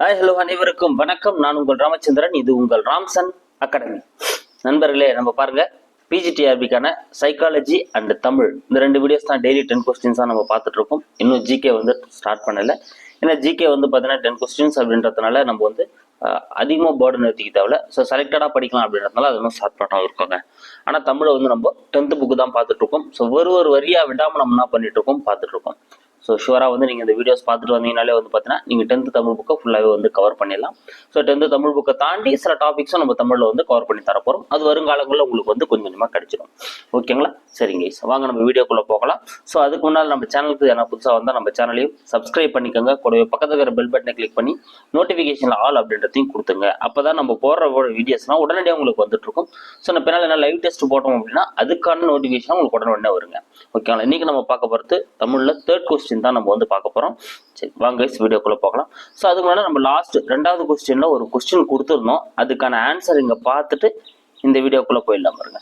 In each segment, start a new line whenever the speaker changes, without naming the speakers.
Hi hello அனைவருக்கும் வணக்கம். நான் உங்கள் ராமச்சந்திரன். இது உங்கள் ராம்சன் அகாடமி. நண்பர்களே நம்ம பாருங்க பிஜிடிஆர்பிக்கான சைக்காலஜி அண்ட் தமிழ். இந்த ரெண்டு வீடியோஸ் தான் டெய்லி டென் கொஸ்டின்ஸாக நம்ம பார்த்துட்டு இருக்கோம் இன்னும் ஜிகே வந்து ஸ்டார்ட் பண்ணலை. ஏன்னா ஜிகே வந்து பார்த்தீங்கன்னா டென் கொஸ்டின்ஸ் அப்படின்றதுனால நம்ம வந்து அதிகமாக பேர்டன் எடுத்துக்க தேவையில்ல. ஸோ செலக்டடாக படிக்கலாம் அப்படின்றதுனால அது இன்னும் ஸ்டார்ட் பண்ணாமல் இருக்கோங்க. ஆனால் தமிழை வந்து நம்ம டென்த்து புக்கு தான் பார்த்துட்ருக்கோம். ஸோ ஒரு ஒரு வரியாக விடாமல் நம்ம என்ன பண்ணிகிட்ருக்கோம் பார்த்துட்ருக்கோம். ஸோ ஷுவராக வந்து நீங்கள் இந்த வீடியோஸ் பார்த்துட்டு வந்தீங்கனாலே வந்து பார்த்தீங்கன்னா நீங்கள் டென்த்து தமிழ் புக்கை ஃபுல்லாகவே வந்து கவர் பண்ணிடலாம். ஸோ டென்த்து தமிழ் புக்கை தாண்டி சில டாபிக்ஸும் நம்ம தமிழில் வந்து கவர் பண்ணி தரப்போகிறோம் அது வருங்காலங்களில் உங்களுக்கு வந்து கொஞ்சம் கொஞ்சமாக கிடைச்சிடும் ஓகேங்களா சரிங்க. வாங்க நம்ம வீடியோக்குள்ளே போகலாம். ஸோ அதுக்கு முன்னால் நம்ம சேனலுக்கு என்ன புதுசாக வந்தால் நம்ம சேனலையும் சப்ஸ்கிரைப் பண்ணிக்கோங்க. கூடவே பக்கத்தில் இருக்கிற பெல் பட்டனை கிளிக் பண்ணி நோட்டிஃபிகேஷன் ஆல் அப்படின்றதையும் கொடுத்துங்க அப்போ தான் நம்ம போடுற வீடியோஸ்லாம் உடனடியாக உங்களுக்கு வந்துட்டுருக்கும் ஸோ நம்ம பின்னால் என்ன லைவ் டெஸ்ட் போட்டோம் அப்படின்னா அதுக்கான நோட்டிஃபிகேஷன் உங்களுக்கு உடனே உடனே வருங்க. ஓகேங்களா இன்றைக்கி நம்ம பார்க்க போகிறது தமிழில் தேர்ட் கொஸ்டின் தான் நம்ம வந்து பார்க்க போகிறோம் சரி வாங்க வீடியோக்குள்ளே பார்க்கலாம் ஸோ அதுக்கு முன்னாடி நம்ம லாஸ்ட் ரெண்டாவது கொஸ்டினில் ஒரு கொஸ்டின் கொடுத்துருந்தோம். அதுக்கான ஆன்சர் இங்கே பார்த்துட்டு இந்த வீடியோக்குள்ளே போயிடலாம் பாருங்க.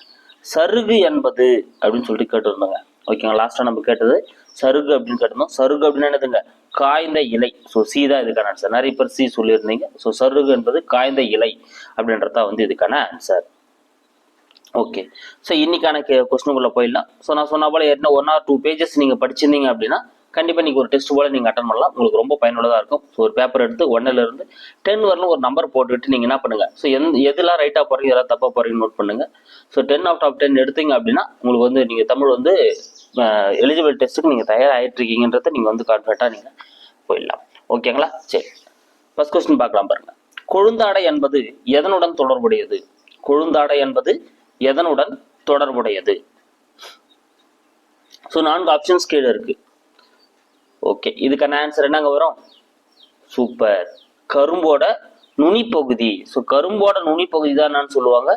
சருகு என்பது அப்படின்னு சொல்லிட்டு கேட்டிருந்தோங்க. ஓகேங்களா லாஸ்ட்டாக நம்ம கேட்டது சருகு அப்படின்னு கேட்டிருந்தோம். சருகு அப்படின்னு என்னதுங்க? காய்ந்த இலை. ஸோ சி தான் இதுக்கான ஆன்சர் நிறைய பேர் சி சொல்லியிருந்தீங்க. ஸோ சருகு என்பது காய்ந்த இலை அப்படின்றதா வந்து இதுக்கான ஆன்சர் ஓகே ஸோ இன்னைக்கான கே கொஸ்டினுக்குள்ளே போயிடலாம். ஸோ நான் சொன்ன போல் என்ன ஒன் ஆர் டூ பேஜஸ் நீங்கள் படிச்சிருந்தீங்க அப்படின்னா கண்டிப்பாக நீங்கள் ஒரு டெஸ்ட் போல் நீங்கள் அட்டன் பண்ணலாம். உங்களுக்கு ரொம்ப பயனுள்ளதாக இருக்கும். ஸோ ஒரு பேப்பர் எடுத்து ஒன்னிலிருந்து டென் வரலும் ஒரு நம்பர் போட்டுவிட்டு நீங்கள் என்ன பண்ணுங்க? ஸோ எந்த எதெல்லாம் ரைட்டாக போகிறீங்க எதெல்லாம் தப்பாக போகிறீங்கன்னு நோட் பண்ணுங்கள் so ten out of ten எடுத்தீங்க அப்படின்னா உங்களுக்கு வந்து நீங்கள் தமிழ் வந்து எலிஜிபிள் டெஸ்ட்டுக்கு நீங்கள் தயாராகிட்டு இருக்கீங்கன்றதை நீங்கள் வந்து கான்ஃபிடண்ட்டாக நீங்கள் போயிடலாம். ஓகேங்களா சரி. ஃபஸ்ட் கொஸ்டின் பார்க்கலாம் பாருங்கள் கொழுந்தாடை என்பது எதனுடன் தொடர்புடையது? கொழுந்தாடை என்பது எதனுடன் தொடர்புடையது? ஸோ நான்கு ஆப்ஷன்ஸ் கீழே இருக்குது ஓகே இதுக்கான ஆன்சர் என்னங்க வரும்? சூப்பர் கரும்போட நுனிப்பகுதி. ஸோ கரும்போட நுனிப்பகுதி தான் என்னன்னு சொல்லுவாங்க?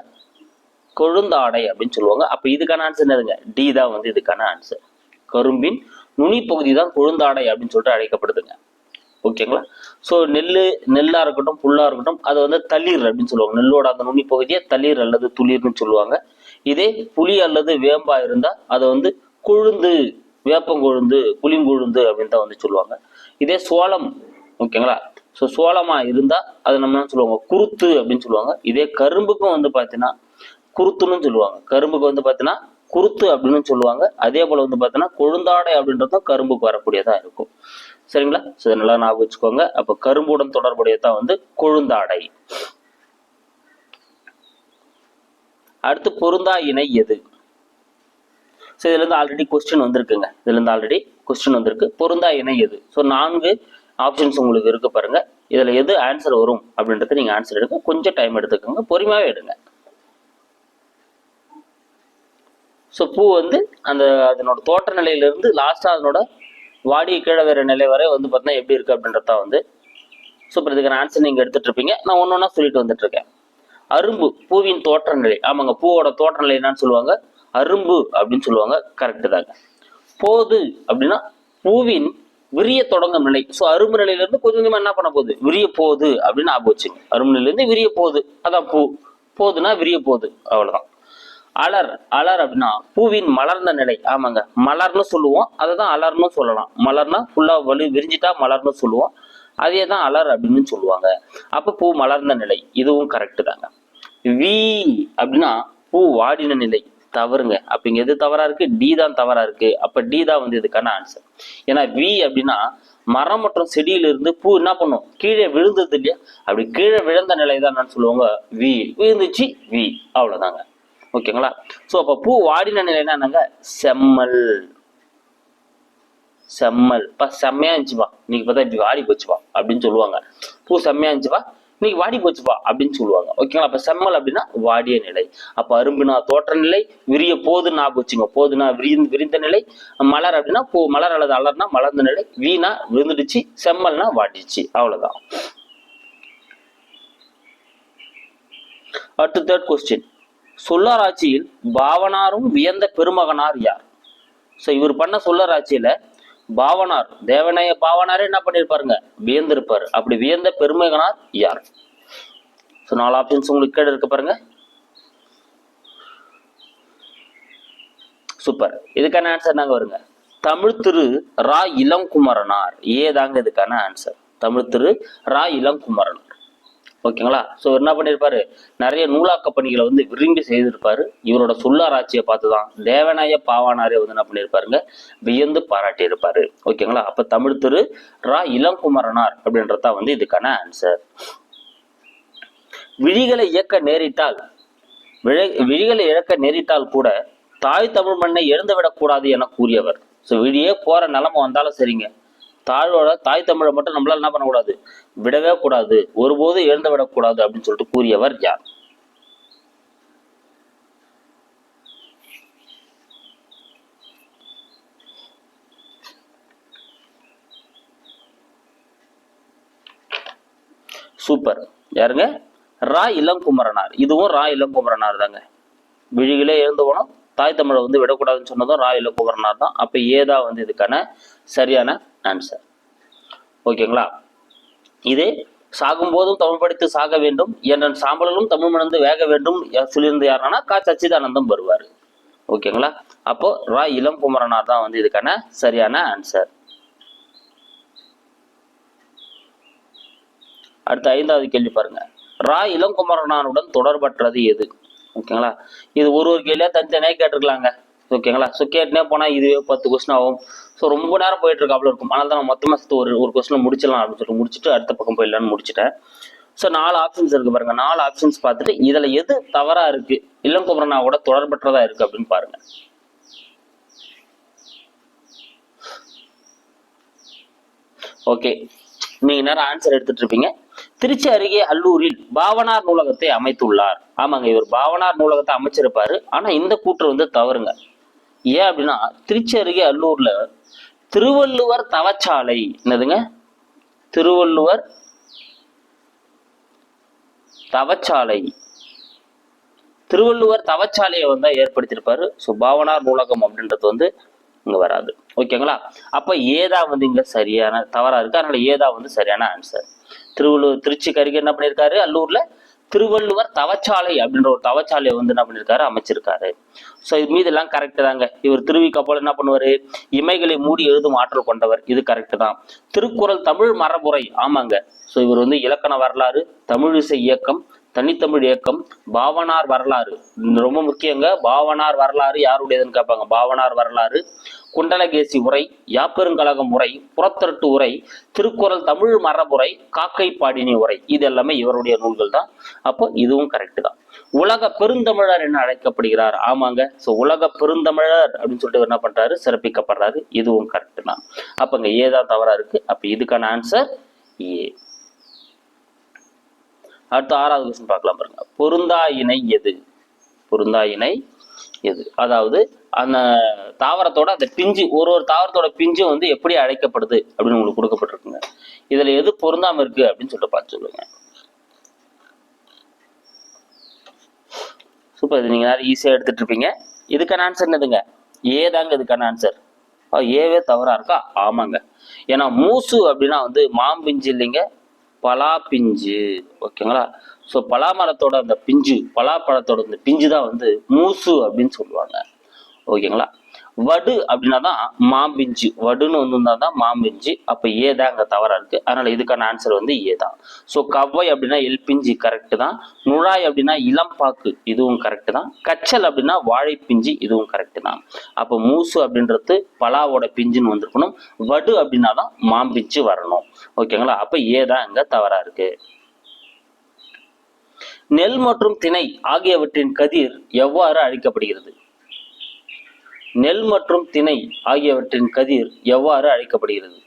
கொழுந்தாடை அப்படின்னு சொல்லுவாங்க. அப்போ இதுக்கான ஆன்சர் என்னதுங்க? டி தான் வந்து இதுக்கான ஆன்சர் கரும்பின் நுனிப்பகுதி தான் கொழுந்தாடை அப்படின்னு சொல்லிட்டு அழைக்கப்படுதுங்க. ஓகேங்களா ஸோ நெல் நெல்லாக இருக்கட்டும் புல்லாக இருக்கட்டும் அது வந்து தளிர் அப்படின்னு சொல்லுவாங்க. நெல்லோட அந்த நுனி பகுதியை தளிர் அல்லது துளிர்னு சொல்லுவாங்க. இதே புளி அல்லது வேம்பா இருந்தால் அதை வந்து கொழுந்து வேப்பங்கொழுந்து புளிங்கொழுந்து அப்படின்னு தான் வந்து சொல்லுவாங்க. இதே சோளம் ஓகேங்களா? ஸோ சோளமாக இருந்தால் அது நம்ம என்ன சொல்லுவாங்க? குருத்து அப்படின்னு சொல்லுவாங்க. இதே கரும்புக்கும் வந்து பார்த்தீங்கன்னா குருத்துன்னு சொல்லுவாங்க. கரும்புக்கு வந்து பார்த்தீங்கன்னா குருத்து அப்படின்னு சொல்லுவாங்க. அதே போல் வந்து பார்த்தீங்கன்னா கொழுந்தாடை அப்படின்றதும் கரும்புக்கு வரக்கூடியதாக இருக்கும். சரிங்களா? ஸோ இதை நல்லா ஞாபகம் வச்சுக்கோங்க. அப்போ கரும்புடன் தொடர்புடையதான் வந்து கொழுந்தாடை. அடுத்து பொருந்தா இணை எது? ஸோ இதுலேருந்து ஆல்ரெடி கொஸ்டின் வந்திருக்குங்க. இதுலேருந்து ஆல்ரெடி கொஸ்டின் வந்திருக்கு. பொருந்தா இணை எது ஸோ நான்கு ஆப்ஷன்ஸ் உங்களுக்கு இருக்கு பாருங்க. இதில் எது ஆன்சர் வரும் அப்படின்றத நீங்கள் ஆன்சர் எடுங்க. கொஞ்சம் டைம் எடுத்துக்கோங்க. பொறுமையாகவே எடுங்க. ஸோ பூ வந்து அந்த அதனோட தோட்ட நிலையிலிருந்து லாஸ்ட்டாக அதனோட வாடி கீழே வேறு நிலை வரை வந்து பார்த்தீங்கன்னா எப்படி இருக்குது அப்படின்றத வந்து சூப்பர் இதுக்கான ஆன்சர் நீங்கள் எடுத்துகிட்டு இருப்பீங்க. நான் ஒன்று ஒன்றா சொல்லிட்டு வந்துட்டுருக்கேன் அரும்பு பூவின் தோற்ற நிலை. ஆமாங்க பூவோட தோற்ற நிலை என்னன்னு சொல்லுவாங்க. அரும்பு அப்படின்னு சொல்லுவாங்க கரெக்டு தாங்க. போது அப்படின்னா பூவின் விரிய தொடங்கும் நிலை. ஸோ அரும்பு நிலையிலேருந்து கொஞ்சம் கொஞ்சமாக என்ன பண்ண போகுது? விரிய போகுது அப்படின்னு ஆபோச்சு அரும்பு நிலையிலேருந்து விரிய போகுது அதான் பூ. போதுன்னா விரிய போகுது அவ்வளோதான் அலர் அலர் அப்படின்னா பூவின் மலர்ந்த நிலை. ஆமாங்க. மலர்னு சொல்லுவோம். அதை தான் அலர்னு சொல்லலாம். மலர்னா ஃபுல்லா வலி விரிஞ்சிட்டா மலர்னு சொல்லுவோம். அதே தான் அலர் அப்படின்னு சொல்லுவாங்க. அப்போ பூ மலர்ந்த நிலை. இதுவும் கரெக்டு தாங்க. வி அப்படின்னா பூ வாடின நிலை. தவறுங்க. அப்ப இங்க எது தவறா இருக்கு? டி தான் தவறா இருக்கு. அப்ப டி தான் வந்து இதுக்கான ஆன்சர் ஏன்னா வி அப்படின்னா மரம் மற்றும் செடியிலிருந்து பூ என்ன பண்ணும்? கீழே விழுந்தது இல்லையா? அப்படி கீழே விழுந்த நிலை தான் என்னன்னு சொல்லுவாங்க வி. விழுந்துச்சு வி. அவ்வளவுதாங்க. ஓகேங்களா? ஸோ அப்போ பூ வாடின நிலை என்னங்க? செம்மல். செம்மல். பா செம்மையா இருந்துச்சுப்பா இன்னைக்கு பார்த்தா இப்படி வாடி போச்சுப்பா அப்படின்னு சொல்லுவாங்க. பூ செம்மையா இருந்துச்சுப்பா இன்னைக்கு வாடி போச்சுப்பா அப்படின்னு சொல்லுவாங்க. ஓகேங்களா அப்ப செம்மல் அப்படின்னா வாடிய நிலை. அப்ப அரும்புனா தோற்ற நிலை விரிய போதுன்னு போச்சுங்க. வச்சுங்க போதுனா விரிந்து விரிந்த நிலை. மலர் அப்படின்னா போ மலர் அல்லது அலர்னா மலர்ந்த நிலை. வீணா விழுந்துடுச்சு செம்மல்னா வாடிச்சு அவ்வளவுதான். அடுத்து தேர்ட் கொஸ்டின் சொல்லராட்சியில் பாவனாரும் வியந்த பெருமகனார் யார்? ஸோ இவர் பண்ண சொல்லராட்சியில பாவனார் தேவனைய பாவனாரே என்ன பண்ணியிருப்பாருங்க வியந்திருப்பாரு. அப்படி வியந்த பெருமைகனார் யார்? ஸோ நாலு ஆப்ஷன்ஸ் உங்களுக்கு கேடு இருக்கு பாருங்க. சூப்பர் இதுக்கான ஆன்சர் நாங்க வருங்க. தமிழ் திரு ரா இளங்குமரனார் ஏதாங்க இதுக்கான ஆன்சர் தமிழ் திரு ரா இளங்குமரன் ஓகேங்களா? ஸோ என்ன பண்ணியிருப்பாரு நிறைய நூலாக்க பணிகளை வந்து விரும்பி செய்திருப்பாரு. இவரோட சொல்லாராய்ச்சியை பார்த்து தான் தேவநாய பாவானாரே வந்து என்ன பண்ணியிருப்பாருங்க வியந்து பாராட்டியிருப்பாரு. ஓகேங்களா? அப்போ தமிழ் திரு ரா. இளங்குமரனார் அப்படின்றது தான் வந்து இதுக்கான ஆன்சர் விழிகளை இயக்க நேரிட்டால் விழ- விழிகளை இழக்க நேரிட்டால் கூட தாய் தமிழ் மண்ணை எழுந்து விடக்கூடாது என கூறியவர். ஸோ விழியே போற நிலைமை வந்தாலும் சரிங்க. தாழ்வோட தாய் தமிழை மட்டும் நம்மளால என்ன பண்ணக்கூடாது? விடவே கூடாது. ஒருபோதும் எழுந்து விடக்கூடாது அப்படின்னு சொல்லிட்டு கூறியவர் யார்? சூப்பர். யாருங்க? ரா இளங்குமரனார். இதுவும் ரா இளங்குமரனார் தாங்க விழிகளே எழுந்து போனோம். தாய் தமிழை வந்து விடக்கூடாதுன்னு சொன்னதும் ரா இளங்குமரனார் தான். அப்ப ஏதா வந்து இதுக்கான சரியான ஆன்சர் ஓகேங்களா? இது சாகும்போதும் தமிழ் படித்து சாக வேண்டும். என்ற சாம்பலும் தமிழ் மணந்து வேக வேண்டும் சொல்லியிருந்து யாருன்னா கா. சச்சிதானந்தம் வருவார். ஓகேங்களா? அப்போ ரா. இளம் குமரனார் தான் வந்து இதுக்கான சரியான ஆன்சர் அடுத்த ஐந்தாவது கேள்வி பாருங்க. ரா. இளங்குமரனாருடன் தொடர்பற்றது எது? ஓகேங்களா? இது ஒரு ஒரு கேள்வியாக தனித்தனியாக கேட்டிருக்கலாங்க. ஓகேங்களா? ஸோ கேட்டுனே போனால் இதுவே பத்து கொஸ்டின் ஆகும். ஸோ ரொம்ப நேரம் போயிட்டு இருக்காப்புல இருக்கும். அதனால தான் நான் மொத்தமாக சேர்த்து ஒரு ஒரு கொஸ்டின் முடிச்சிடலாம் அப்படின்னு சொல்லி முடிச்சுட்டு அடுத்த பக்கம் போயிடலான்னு முடிச்சிட்டேன். ஸோ நாலு ஆப்ஷன்ஸ் இருக்கு பாருங்க. நாலு ஆப்ஷன்ஸ் பார்த்துட்டு இதில் எது தவறா இருக்கு? இளங்குமரனாவோட தொடர்பற்றதாக இருக்கு அப்படின்னு பாருங்க. ஓகே நீங்கள் நேரம் ஆன்சர் எடுத்துட்டு இருப்பீங்க. திருச்சி அருகே அல்லூரில் பாவனார் நூலகத்தை அமைத்துள்ளார். ஆமாங்க இவர் பாவனார் நூலகத்தை அமைச்சிருப்பாரு. ஆனா இந்த கூற்று வந்து தவறுங்க. ஏன் அப்படின்னா திருச்சி அருகே அல்லூர்ல திருவள்ளுவர் தவச்சாலை. என்னதுங்க? திருவள்ளுவர் தவச்சாலை. திருவள்ளுவர் தவச்சாலையை வந்து ஏற்படுத்தியிருப்பாரு. ஸோ பாவனார் நூலகம் அப்படின்றது வந்து இங்க வராது. ஓகேங்களா? அப்ப ஏதா வந்து இங்க சரியான தவறா இருக்கு. அதனால ஏதா வந்து சரியான ஆன்சர் திருவள்ளுவர் திருச்சிக்கு அருகே என்ன பண்ணியிருக்காரு அல்லூர்ல திருவள்ளுவர் தவச்சாலை அப்படின்ற ஒரு தவச்சாலையை வந்து என்ன பண்ணியிருக்காரு அமைச்சிருக்காரு. ஸோ இது மீதெல்லாம் கரெக்டு தாங்க. இவர் திருவிக்க போல என்ன பண்ணுவாரு? இமைகளை மூடி எழுதும் ஆற்றல் கொண்டவர். இது கரெக்டு தான். திருக்குறள் தமிழ் மரபுரை. ஆமாங்க. ஸோ இவர் வந்து இலக்கண வரலாறு தமிழிசை இயக்கம் தனித்தமிழ் இயக்கம் பாவனார் வரலாறு. ரொம்ப முக்கியங்க. பாவனார் வரலாறு யாருடையதுன்னு கேட்பாங்க. பாவனார் வரலாறு குண்டலகேசி உரை யாப்பெருங்கழகம் உரை புறத்தரட்டு உரை திருக்குறள் தமிழ் மரபுரை காக்கை பாடினி உரை. இது எல்லாமே இவருடைய நூல்கள் தான். அப்போ இதுவும் கரெக்டு தான். உலக பெருந்தமிழர் என அழைக்கப்படுகிறார். ஆமாங்க. ஸோ உலக பெருந்தமிழர் அப்படின்னு சொல்லிட்டு என்ன பண்றாரு? சிறப்பிக்கப்படுறாரு. இதுவும் கரெக்டு தான். அப்போங்க ஏதான் தவறா இருக்கு. அப்ப இதுக்கான ஆன்சர் ஏ. அடுத்த ஆறாவது கொஸ்டின் பார்க்கலாம் பாருங்க. பொருந்தா இணை எது? பொருந்தா இணை எது? அதாவது அந்த தாவரத்தோட அந்த பிஞ்சு ஒரு ஒரு தாவரத்தோட பிஞ்சு வந்து எப்படி அழைக்கப்படுது அப்படின்னு உங்களுக்கு கொடுக்கப்பட்டிருக்குங்க. இதுல எது பொருந்தாம இருக்கு அப்படின்னு சொல்லிட்டு பார்த்து சொல்லுங்க. சூப்பர் இது நீங்க நேரம் ஈஸியா எடுத்துட்டு இருப்பீங்க. இதுக்கான ஆன்சர் என்னதுங்க? ஏதாங்க இதுக்கான ஆன்சர் ஏவே தவறா இருக்கா? ஆமாங்க. ஏன்னா மூசு அப்படின்னா வந்து மாம்பிஞ்சு இல்லைங்க. பலா பிஞ்சு ஓகேங்களா? ஸோ பலா மரத்தோட அந்த பிஞ்சு பலாப்பழத்தோட அந்த பிஞ்சு தான் வந்து மூசு அப்படின்னு சொல்லுவாங்க. ஓகேங்களா? வடு அப்படின்னா தான் மாம்பிஞ்சு வடுன்னு வந்து தான் மாம்பிஞ்சு அப்போ ஏதாங்க அங்கே தவறா இருக்கு. அதனால இதுக்கான ஆன்சர் வந்து ஏ தான். ஸோ கவ்வை அப்படின்னா எல்பிஞ்சு கரெக்ட் தான். நுழாய் அப்படின்னா இளம்பாக்கு இதுவும் கரெக்ட் தான். கச்சல் அப்படின்னா வாழைப்பிஞ்சு இதுவும் கரெக்ட் தான். அப்போ மூசு அப்படின்றது பலாவோட பிஞ்சுன்னு வந்திருக்கணும். வடு அப்படின்னா தான் மாம்பிஞ்சு வரணும். ஓகேங்களா அப்போ ஏ தான் இங்கே தவறா இருக்கு. நெல் மற்றும் திணை ஆகியவற்றின் கதிர் எவ்வாறு அழிக்கப்படுகிறது? நெல் மற்றும் திணை ஆகியவற்றின் கதிர் எவ்வாறு அழைக்கப்படுகிறது?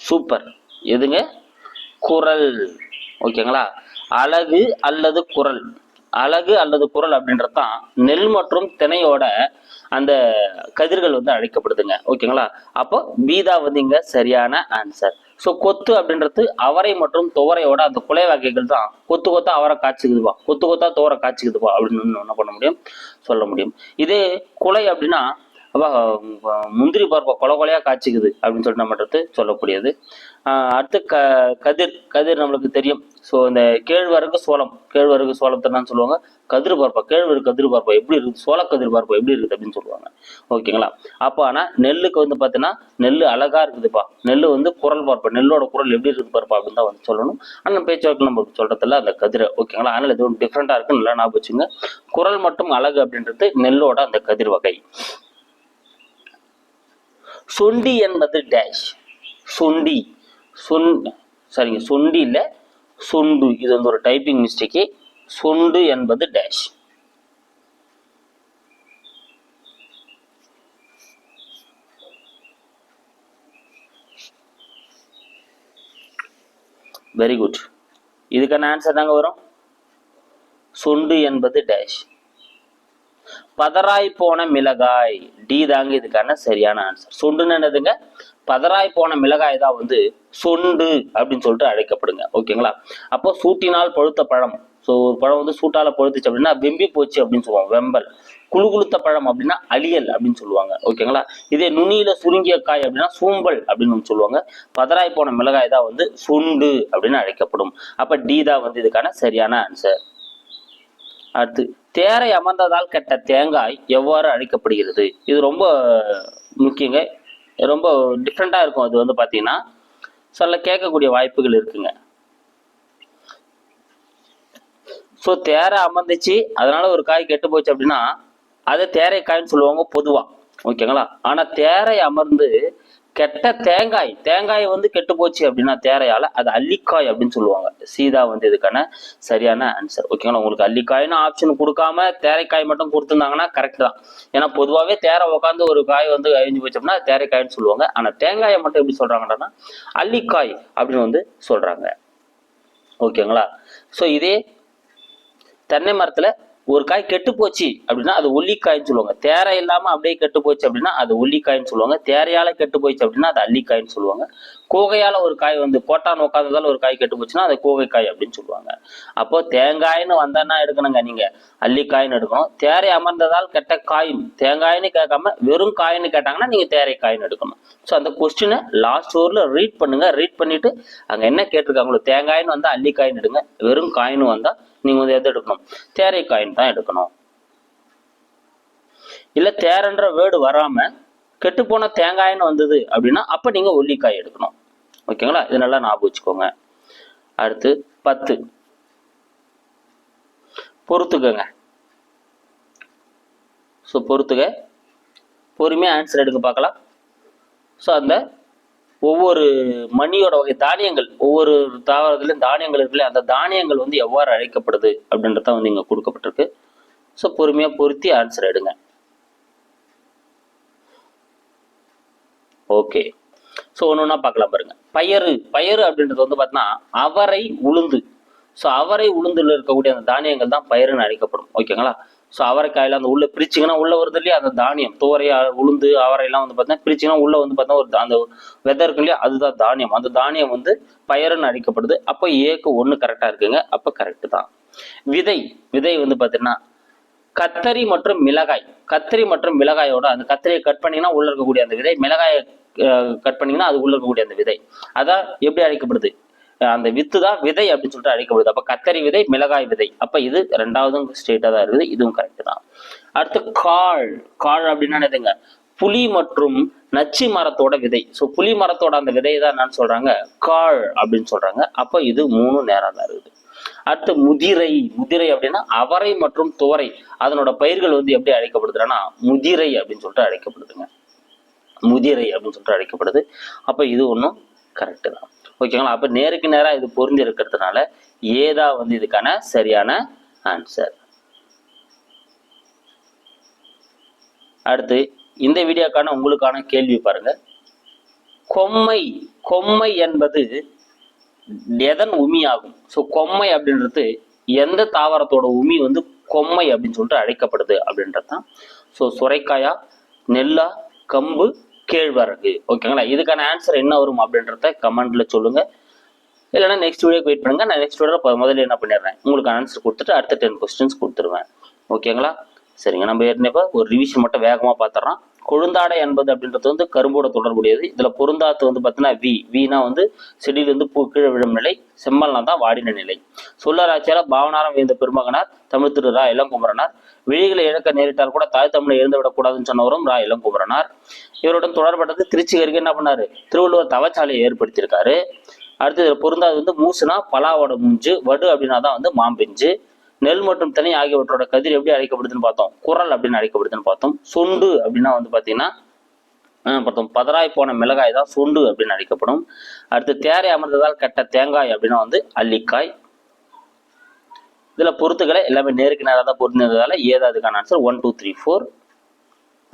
சூப்பர். எதுங்க? குரல். ஓகேங்களா? அழகு அல்லது குரல். அழகு அல்லது குரல் அப்படின்றது தான் நெல் மற்றும் தினையோட அந்த கதிர்கள் வந்து அழைக்கப்படுதுங்க. ஓகேங்களா? அப்போ பீதா வந்து இங்க சரியான ஆன்சர் ஸோ கொத்து அப்படின்றது அவரை மற்றும் துவரையோட அந்த குலை வகைகள் தான். கொத்து கொத்தா அவரை காய்ச்சிக்குதுவா? கொத்து கொத்தா துவரை காய்ச்சிக்குதுவா? அப்படின்னு என்ன பண்ண முடியும்? சொல்ல முடியும். இதே குலை அப்படின்னா அப்போ முந்திரி பருப்பை கொலை கொலையாக காய்ச்சிக்குது அப்படின்னு சொல்லிட்டு நம்மன்றது சொல்லக்கூடியது. அடுத்து க கதிர். கதிர் நம்மளுக்கு தெரியும். ஸோ இந்த கேழ்வரகு சோளம். கேழ்வரகு சோளத்தை சொல்லுவாங்க. கதிர் பருப்பா கேழ்வரகு கதிர் பருப்பா எப்படி இருக்குது? சோள கதிர் பருப்பா எப்படி இருக்குது அப்படின்னு சொல்லுவாங்க. ஓகேங்களா? அப்போ ஆனால் நெல்லுக்கு வந்து பார்த்தீங்கன்னா நெல் அழகாக இருக்குதுப்பா. நெல் வந்து குரல் பார்ப்பா. நெல்லோட குரல் எப்படி இருக்குது பருப்பா அப்படின்னு தான் வந்து சொல்லணும். ஆனால் பேச்சுவாக்கு நம்ம சொல்கிறதில்ல அந்த கதிரை. ஓகேங்களா? அதனால் இது ஒன்று டிஃப்ரெண்ட்டாக இருக்குன்னு நல்லா ஞாபகம் வச்சுங்க குரல் மட்டும் அழகு அப்படின்றது நெல்லோட அந்த கதிர் வகை. சொண்டி என்பது டேஷ் சொண்டி. சொன் சரிங்க சொண்டி இல்லை சொண்டு. இது வந்து ஒரு டைப்பிங் மிஸ்டேக்கு சொண்டு என்பது டேஷ் வெரி குட் இதுக்கான ஆன்சர் தாங்க வரும். சொண்டு என்பது டேஷ் பதறாய் போன மிளகாய். டி தாங்க இதுக்கான சரியான ஆன்சர் சொண்டுன்னு என்னதுங்க? பதறாய் போன மிளகாய் தான் வந்து சொண்டு அப்படின்னு சொல்லிட்டு அழைக்கப்படுங்க. ஓகேங்களா? அப்போ சூட்டினால் பழுத்த பழம். ஸோ ஒரு பழம் வந்து சூட்டால பழுத்துச்சு அப்படின்னா வெம்பி போச்சு அப்படின்னு சொல்லுவாங்க. வெம்பல். குழு குளுத்த பழம் அப்படின்னா அழியல் அப்படின்னு சொல்லுவாங்க. ஓகேங்களா? இதே நுனியில சுருங்கிய காய் அப்படின்னா சூம்பல் அப்படின்னு சொல்லுவாங்க. பதராய் போன மிளகாய் தான் வந்து சுண்டு அப்படின்னு அழைக்கப்படும். அப்ப டி தான் வந்து இதுக்கான சரியான ஆன்சர் அடுத்து தேரை அமர்ந்ததால் கெட்ட தேங்காய் எவ்வாறு அழைக்கப்படுகிறது? இது ரொம்ப முக்கியங்க. ரொம்ப டிஃப்ரெண்ட்டாக இருக்கும். அது வந்து பார்த்தீங்கன்னா சொல்ல கேட்கக்கூடிய வாய்ப்புகள் இருக்குங்க. ஸோ தேரை அமர்ந்துச்சு. அதனால ஒரு காய் கெட்டு போச்சு அப்படின்னா அதை தேரை காய்ன்னு சொல்லுவாங்க பொதுவா. ஓகேங்களா? ஆனா தேரை அமர்ந்து கெட்ட தேங்காய் தேங்காய் வந்து கெட்டு போச்சு அப்படின்னா தேரையால அது அல்லிக்காய் அப்படின்னு சொல்லுவாங்க. சீதா வந்து இதுக்கான சரியான ஆன்சர் ஓகேங்களா உங்களுக்கு அல்லிக்காய்னு ஆப்ஷன் கொடுக்காம தேரைக்காய் மட்டும் கொடுத்துருந்தாங்கன்னா கரெக்ட் தான். ஏன்னா பொதுவாகவே தேரை உட்காந்து ஒரு காய் வந்து அழிஞ்சு போச்சு அப்படின்னா தேரைக்காய்னு சொல்லுவாங்க. ஆனா தேங்காயை மட்டும் எப்படி சொல்றாங்கன்னா அல்லிக்காய் அப்படின்னு வந்து சொல்றாங்க. ஓகேங்களா ஸோ இதே தென்னை மரத்துல ஒரு காய் கெட்டு போச்சு அப்படின்னா அது ஒல்லிக்காய்ன்னு சொல்லுவாங்க. தேரை இல்லாம அப்படியே கெட்டு போச்சு அப்படின்னா அது ஒல்லிக்காய்ன்னு சொல்லுவாங்க. தேரையால கெட்டு போச்சு அப்படின்னா அது அள்ளிக்காயின்னு சொல்லுவாங்க. கோகையால ஒரு காய் வந்து கோட்டான் உட்காந்ததால் ஒரு காய் கெட்டு போச்சுன்னா அது கோகைக்காய் அப்படின்னு சொல்லுவாங்க. அப்போ தேங்காயின்னு வந்தான்னா எடுக்கணுங்க நீங்க. அள்ளிக்காயின்னு எடுக்கணும். தேரை அமர்ந்ததால் கெட்ட காயின் தேங்காயின்னு கேட்காம வெறும் காயின்னு கேட்டாங்கன்னா நீங்க தேரை காயின் எடுக்கணும். ஸோ அந்த கொஸ்டினை லாஸ்ட் ஓரில் ரீட் பண்ணுங்க. ரீட் பண்ணிட்டு அங்கே என்ன கேட்டிருக்காங்களோ தேங்காயின்னு வந்தால் அள்ளிக்காயின்னு எடுங்க. வெறும் காயின்னு வந்தால் நீங்கள் வந்து எது எடுக்கணும்? தேரை காயின் தான் எடுக்கணும். இல்லை தேரன்ற வேர்டு வராமல் கெட்டுப்போன தேங்காயின்னு வந்தது அப்படின்னா அப்போ நீங்கள் ஒல்லிக்காய் எடுக்கணும். ஓகேங்களா இது நல்லா ஞாபகம் வச்சுக்கோங்க. அடுத்து பத்து. பொறுத்துக்கங்க. ஸோ பொறுத்துக்க பொறுமையாக ஆன்சர் எடுக்க பார்க்கலாம். ஸோ அந்த ஒவ்வொரு மணியோட வகை தானியங்கள் ஒவ்வொரு தாவரத்துலையும் தானியங்கள் இருக்குல்ல அந்த தானியங்கள் வந்து எவ்வாறு அழைக்கப்படுது அப்படின்றத வந்து இங்கே கொடுக்கப்பட்டிருக்கு. ஸோ பொறுமையாக பொருத்தி ஆன்சர் எடுங்க. ஓகே ஸோ ஒன்று ஒன்றா பார்க்கலாம் பாருங்க. பயறு பயறு அப்படின்றது வந்து பார்த்தீங்கன்னா அவரை உளுந்து. ஸோ அவரை உளுந்துல இருக்கக்கூடிய அந்த தானியங்கள் தான் பயிருன்னு அழைக்கப்படும். ஓகேங்களா ஸோ அவரைக்காயில் அந்த உள்ளே பிரிச்சிங்கன்னா உள்ளே வருது இல்லையா? அந்த தானியம். துவரை உளுந்து அவரையெல்லாம் வந்து பார்த்தீங்கன்னா பிரிச்சிங்கன்னா உள்ளே வந்து பார்த்தீங்கன்னா ஒரு அந்த வெதை இருக்கு இல்லையா? அதுதான் தானியம். அந்த தானியம் வந்து பயருன்னு அழைக்கப்படுது அப்போ ஏக்கு ஒன்று கரெக்டாக இருக்குங்க. அப்போ கரெக்டு தான். விதை. விதை வந்து பார்த்தீங்கன்னா கத்தரி மற்றும் மிளகாய். கத்தரி மற்றும் மிளகாயோட அந்த கத்தரியை கட் பண்ணீங்கன்னா உள்ளே இருக்கக்கூடிய அந்த விதை. மிளகாயை கட் பண்ணிங்கன்னா அது உள்ளே இருக்கக்கூடிய அந்த விதை. அதான் எப்படி அழைக்கப்படுது அந்த வித்து தான் விதை அப்படின்னு சொல்லிட்டு அழைக்கப்படுது. அப்ப கத்தரி விதை மிளகாய் விதை. அப்ப இது ரெண்டாவதும் ஸ்ட்ரெயிட்டா தான் இருக்குது. இதுவும் கரெக்ட் தான். அடுத்து காள். காள் அப்படின்னா என்னதுங்க? புலி மற்றும் நச்சு மரத்தோட விதை. ஸோ புலி மரத்தோட அந்த விதை தான் என்னன்னு சொல்றாங்க? காள் அப்படின்னு சொல்றாங்க. அப்ப இது மூணு நேரம் தான் இருக்குது. அடுத்து முதிரை. முதிரை அப்படின்னா அவரை மற்றும் துவரை. அதனோட பயிர்கள் வந்து எப்படி அழைக்கப்படுதுன்னா முதிரை அப்படின்னு சொல்லிட்டு அழைக்கப்படுதுங்க. முதிரை அப்படின்னு சொல்லிட்டு அழைக்கப்படுது. அப்ப இது ஒன்றும் கரெக்டு தான். ஓகேங்களா? அப்போ நேருக்கு நேராக இது பொருந்தி இருக்கிறதுனால ஏதா வந்து இதுக்கான சரியான ஆன்சர் அடுத்து இந்த வீடியோக்கான உங்களுக்கான கேள்வி பாருங்க. கொம்மை கொம்மை என்பது எதன் உமி ஆகும் ஸோ கொம்மை அப்படின்றது எந்த தாவரத்தோட உமி வந்து கொம்மை அப்படின்னு சொல்லிட்டு அழைக்கப்படுது அப்படின்றது தான் ஸோ சுரைக்காயா நெல்லா கம்பு கேழ்வரகு. ஓகேங்களா? இதுக்கான ஆன்சர் என்ன வரும் அப்படின்றத கமெண்ட்ல சொல்லுங்க. இல்லைன்னா நெக்ஸ்ட் வீடியோக்கு வெயிட் பண்ணுங்க. நான் நெக்ஸ்ட் வீடியோ முதல்ல என்ன பண்ணிடுறேன்? உங்களுக்கு ஆன்சர் கொடுத்துட்டு அடுத்த டென் கொஸ்டின்ஸ் கொடுத்துருவேன். ஓகேங்களா? சரிங்க. நம்ம ஏற்கனவே ஒரு ரிவிஷன் மட்டும் வேகமாக பார்த்துட்றோம். கொழுந்தாடை என்பது அப்படின்றது வந்து கரும்போட தொடர்புடையது. இதுல பொருந்தாத்து வந்து பார்த்தீங்கன்னா வி. வீனா வந்து செடியிலிருந்து பூ கீழே விழும் நிலை செம்மல்னா தான் வாடின நிலை. சொல்லராட்சியால பாவனாரம் வேந்த பெருமகனார் தமிழ் திரு ரா. இளங்குமரனார். விழிகளை இழக்க நேரிட்டால் கூட தாய் தமிழை எழுந்துவிடக்கூடாதுன்னு சொன்னவரும் ரா. இளங்குமரனார். இவருடன் தொடர்பட்டது திருச்சி அருகே என்ன பண்ணாரு? திருவள்ளுவர் தவச்சாலையை ஏற்படுத்தியிருக்காரு. அடுத்து இதில் பொருந்தாது வந்து மூசுனா பலாவோட மூஞ்சு வடு அப்படின்னா தான் வந்து மாம்பிஞ்சு. நெல் மற்றும் தனி ஆகியவற்றோட கதிர் எப்படி அழைக்கப்படுதுன்னு பார்த்தோம். குரல் அப்படின்னு அழைக்கப்படுதுன்னு பார்த்தோம். சுண்டு அப்படின்னா வந்து பார்த்தீங்கன்னா பார்த்தோம். பதராய் போன மிளகாய் தான் சுண்டு அப்படின்னு அழைக்கப்படும். அடுத்து தேரை அமர்ந்ததால் கட்ட தேங்காய் அப்படின்னா வந்து அல்லிக்காய். இதில் பொருத்துக்களை எல்லாமே நேருக்கு நேராக தான் பொருந்ததால ஏதாவதுக்கான answer one two three four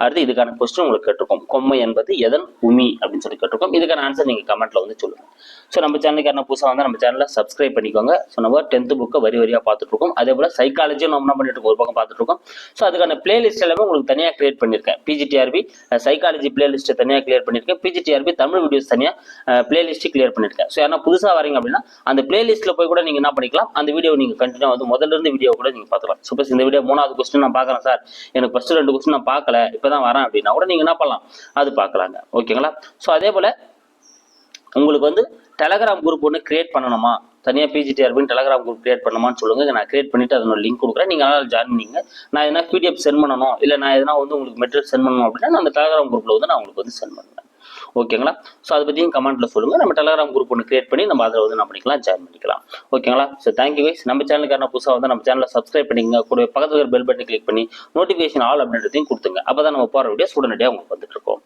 அடுத்து இதுக்கான கொஸ்டின் உங்களுக்கு கேட்டிருக்கோம். கொம்மை என்பது எதன் உமி அப்படின்னு சொல்லி கேட்டிருக்கோம். இதுக்கான ஆன்சர் நீங்கள் கமெண்ட்டில் வந்து சொல்லுங்கள் ஸோ நம்ம சேனலுக்கு என்ன புதுசாக வந்து நம்ம சேனலில் சப்ஸ்கிரைப் பண்ணிக்கோங்க. ஸோ நம்ம டென்த்து புக்கை வரி வரியாக பார்த்துட்ருக்கோம் அதே போல் சைக்காலஜியும் நம்ம என்ன பண்ணிட்டு ஒரு பக்கம் பார்த்துட்ருக்கோம் ஸோ அதுக்கான பிளேலிஸ்ட் எல்லாமே உங்களுக்கு தனியாக கிரியேட் பண்ணியிருக்கேன் பிஜிடிஆர்பி சைக்காலஜி பிளேலிஸ்ட்டை தனியாக கிளியர் பண்ணியிருக்கேன் பிஜிடிஆர்பி தமிழ் வீடியோஸ் தனியாக பிளேலிஸ்ட்டு கிளியர் பண்ணியிருக்கேன் ஸோ ஏன்னா புதுசாக வரீங்க அப்படின்னா அந்த பிளேலிஸ்ட்டில் போய் கூட நீங்கள் என்ன பண்ணிக்கலாம் அந்த வீடியோ நீங்கள் கண்டினியூ வந்து முதல்ல இருந்து வீடியோ கூட நீங்கள் பார்த்துக்கலாம். சப்போஸ் இந்த வீடியோ மூணாவது கொஸ்டின் நான் பார்க்குறேன் சார் எனக்கு ஃபஸ்ட்டு ரெண்டு கொஸ்டின் நான் பார்க்கல. இப்போ தான் வரேன் அப்படின்னா கூட நீங்கள் என்ன பண்ணலாம்? அது பார்க்கலாங்க. ஓகேங்களா? ஸோ அதே போல் உங்களுக்கு வந்து டெலகிராம் குரூப் ஒன்று கிரியேட் பண்ணணுமா? தனியாக பிஜிடிஆர்பின்னு டெலகிராம் குரூப் கிரியேட் பண்ணணுமான்னு சொல்லுங்கள் நான் கிரியேட் பண்ணிட்டு அதனோட லிங்க் கொடுக்குறேன். நீங்கள் அதனால் ஜாயின் பண்ணிங்க. நான் எதனா பிடிஎஃப் சென்ட் பண்ணணும் இல்லை நான் எதனா வந்து உங்களுக்கு மெட்டீரியல் சென்ட் பண்ணணும் அப்படின்னா நான் அந்த டெலகிராம் குரூப்பில் வந்து நான் உங்களுக்கு வந்து சென்ட் பண்ணுவேன். ஓகேங்களா? ஸோ அதை பற்றியும் கமெண்ட்டில் சொல்லுங்கள் நம்ம டெலகிராம் குரூப் ஒன்று கிரியேட் பண்ணி நம்ம அதில் வந்து என்ன பண்ணிக்கலாம் ஜாயின் பண்ணிக்கலாம். ஓகேங்களா? ஸோ தேங்க்யூ வைஸ் நம்ம சேனலுக்கான புதுசாக வந்து நம்ம சேனலை சப்ஸ்கிரைப் பண்ணிங்க கூட பக்கத்தில் பெல் பட்டன் கிளிக் பண்ணி நோட்டிஃபிகேஷன் ஆல் அப்படின்றதையும் கொடுத்துங்க அப்போ தான் நம்ம போகிற வீடியோஸ் உடனடியாக உங்களுக்கு வந்துட்டு இருக்கோம்.